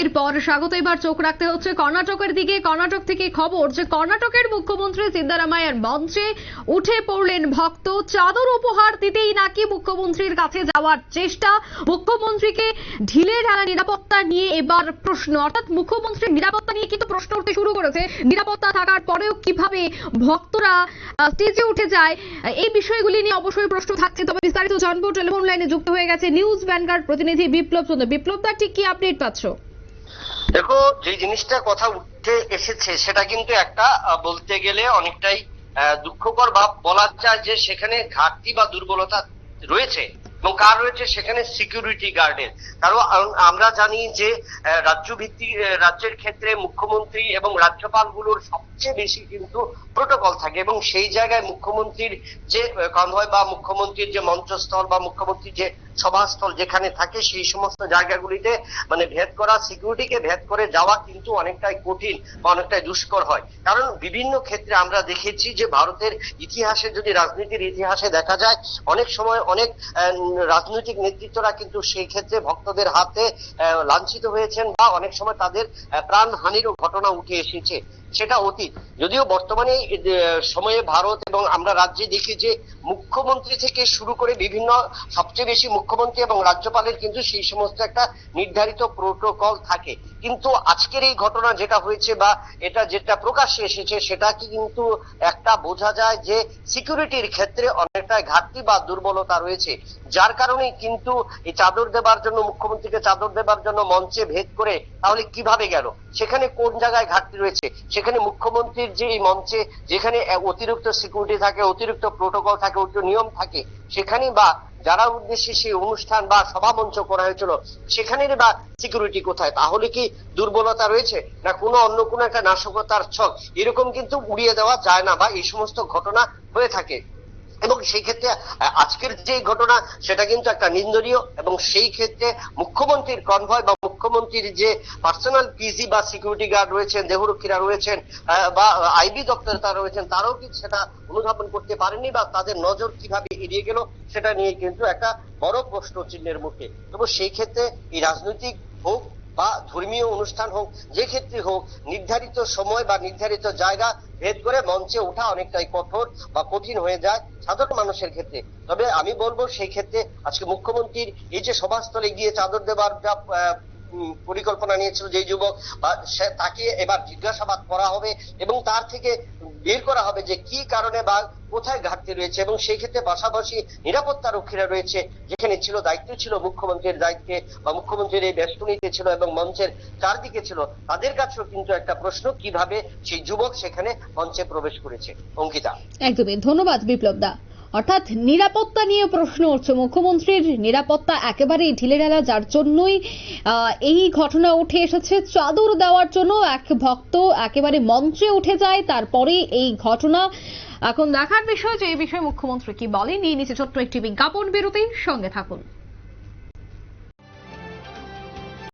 এরপর স্বাগত, এবার চোখ রাখতে হচ্ছে কর্ণাটকের দিকে। কর্ণাটক থেকে খবর যে কর্ণাটকের মুখ্যমন্ত্রী সিদ্দারামাইয়ার মঞ্চে উঠে পড়লেন ভক্ত। চাদর উপহার দিতেই নাকি মুখ্যমন্ত্রীর কাছে যাওয়ার চেষ্টা। মুখ্যমন্ত্রীকে ঢিলে ঢালা নিরাপত্তা নিয়ে এবার প্রশ্ন। অর্থাৎ মুখ্যমন্ত্রীর নিরাপত্তা নিয়ে কিন্তু প্রশ্ন উঠতে শুরু করেছে। নিরাপত্তা থাকার পরেও কীভাবে ভক্তরা স্টেজে উঠে যায়, এই বিষয়গুলি নিয়ে অবশ্যই প্রশ্ন থাকছে। তবে বিস্তারিত জানব, টেলিফোন লাইনে যুক্ত হয়ে গেছে নিউজ ভ্যানগার্ড প্রতিনিধি বিপ্লব চন্দ্র। বিপ্লব দা, ঠিক কি আপডেট পাচ্ছ? দেখো, যে জিনিসটা কথা উঠে এসেছে, সেটা কিন্তু একটা বলতে গেলে অনেকটাই দুঃখকর বা বলা যায় যে সেখানে ঘাটতি বা দুর্বলতা রয়েছে, এবং কার রয়েছে? সেখানে সিকিউরিটি গার্ডের কারণ আমরা জানি যে রাজ্য ভিত্তিক রাজ্যের ক্ষেত্রে মুখ্যমন্ত্রী এবং রাজ্যপালগুলোর সবচেয়ে বেশি কিন্তু প্রোটোকল থাকে, এবং সেই জায়গায় মুখ্যমন্ত্রীর যে কনভয় বা মুখ্যমন্ত্রীর যে মঞ্চস্থল বা মুখ্যমন্ত্রীর যে সভাস্থল যেখানে থাকে, সেই সমস্ত জায়গাগুলিতে মানে ভেদ করা সিকিউরিটিকে ভেদ করে যাওয়া কিন্তু অনেকটাই কঠিন বা অনেকটাই দুষ্কর হয়। কারণ বিভিন্ন ক্ষেত্রে আমরা দেখেছি যে ভারতের ইতিহাসে যদি রাজনীতির ইতিহাসে দেখা যায়, অনেক সময় অনেক রাজনৈতিক নেতৃত্বরা কিন্তু সেই ক্ষেত্রে ভক্তদের হাতে লাঞ্ছিত হয়েছেন বা অনেক সময় তাদের প্রাণহানিরও ঘটনা উঠে এসেছে। সেটা অতীত। যদিও বর্তমানে সময়ে ভারত এবং আমরা রাজ্যে দেখি যে, মুখ্যমন্ত্রী থেকে শুরু করে বিভিন্ন, সবচেয়ে বেশি মুখ্যমন্ত্রী এবং রাজ্যপালের কিন্তু সেই সমস্ত একটা নির্ধারিত প্রোটোকল থাকে। কিন্তু আজকের এই ঘটনা যেটা হয়েছে বা এটা যেটা প্রকাশ্যে এসেছে, সেটা কি কিন্তু একটা বোঝা যায় যে সিকিউরিটির ক্ষেত্রে অনেকটাই ঘাটতি বা দুর্বলতা রয়েছে। যার কারণে কিন্তু এই চাদর দেবার জন্য, মুখ্যমন্ত্রীকে চাদর দেবার জন্য মঞ্চে ভেদ করে তাহলে কীভাবে গেল? সেখানে কোন জায়গায় ঘাটতি রয়েছে? সেখানে মুখ্যমন্ত্রীর যে এই মঞ্চে যেখানে অতিরিক্ত সিকিউরিটি থাকে, অতিরিক্ত প্রোটোকল থাকে নিয়ম থাকে সেখানে বা যারা উদ্দেশ্যে সেই অনুষ্ঠান বা সভা মঞ্চ করা হয়েছিল, সেখানের বা সিকিউরিটি কোথায়? তাহলে কি দুর্বলতা রয়েছে? না কোনো অন্য কোনো একটা নাশকতার ছক? এরকম কিন্তু উড়িয়ে দেওয়া যায় না বা এই সমস্ত ঘটনা হয়ে থাকে। এবং সেই ক্ষেত্রে আজকের যে ঘটনা, সেটা কিন্তু একটা নিন্দনীয় এবং সেই ক্ষেত্রে মুখ্যমন্ত্রীর কনভয় বা মুখ্যমন্ত্রীর যে পার্সোনাল পিজি বা সিকিউরিটি গার্ড রয়েছেন, দেহরক্ষীরা রয়েছেন বা আইবি দপ্তরে তারা রয়েছেন, তারাও কিন্তু সেটা অনুধাবন করতে পারেনি বা তাদের নজর কীভাবে এড়িয়ে গেল সেটা নিয়ে কিন্তু একটা বড় প্রশ্ন চিহ্নের মুখে। তবে সেই ক্ষেত্রে এই রাজনৈতিক হোক বা ধর্মীয় অনুষ্ঠান হোক, যে ক্ষেত্রে হোক, নির্ধারিত সময় বা নির্ধারিত জায়গা ভেদ করে মঞ্চে ওঠা অনেকটাই কঠোর বা কঠিন হয়ে যায় সাধারণ মানুষের ক্ষেত্রে। তবে আমি বলব সেই ক্ষেত্রে আজকে মুখ্যমন্ত্রীর এই যে সভাস্থলে গিয়ে চাদর দেবার যা পরিকল্পনা নিয়েছিল যে যুবক তাকে এবার জিজ্ঞাসাবাদ করা হবে এবং তার থেকে বের করা হবে যে কি কারণে বা কোথায় ঘাটতি রয়েছে এবং সেই ক্ষেত্রে পাশাপাশি নিরাপত্তা রক্ষীরা রয়েছে, যেখানে ছিল, দায়িত্ব ছিল মুখ্যমন্ত্রীর দায়িত্বে বা মুখ্যমন্ত্রীর এই বেষ্টনীতে ছিল এবং মঞ্চের চারদিকে ছিল। তাদের কাছেও কিন্তু একটা প্রশ্ন, কীভাবে সেই যুবক সেখানে মঞ্চে প্রবেশ করেছে? অঙ্কিতা। একদমই। ধন্যবাদ বিপ্লব দা। অর্থাৎ নিরাপত্তা নিয়ে প্রশ্ন উঠছে। মুখ্যমন্ত্রীর নিরাপত্তা একেবারেই ঢিলেঢালা যার জন্যই এই ঘটনা উঠে এসেছে। চাদর দেওয়ার জন্য এক ভক্ত একেবারে মঞ্চে উঠে যায় তারপরে এই ঘটনা। এখন দেখার বিষয় যে, এই বিষয়ে মুখ্যমন্ত্রী কি বলেন নিয়ে নিচে ছোট্ট একটি বিজ্ঞাপন বিরতির সঙ্গে থাকুন।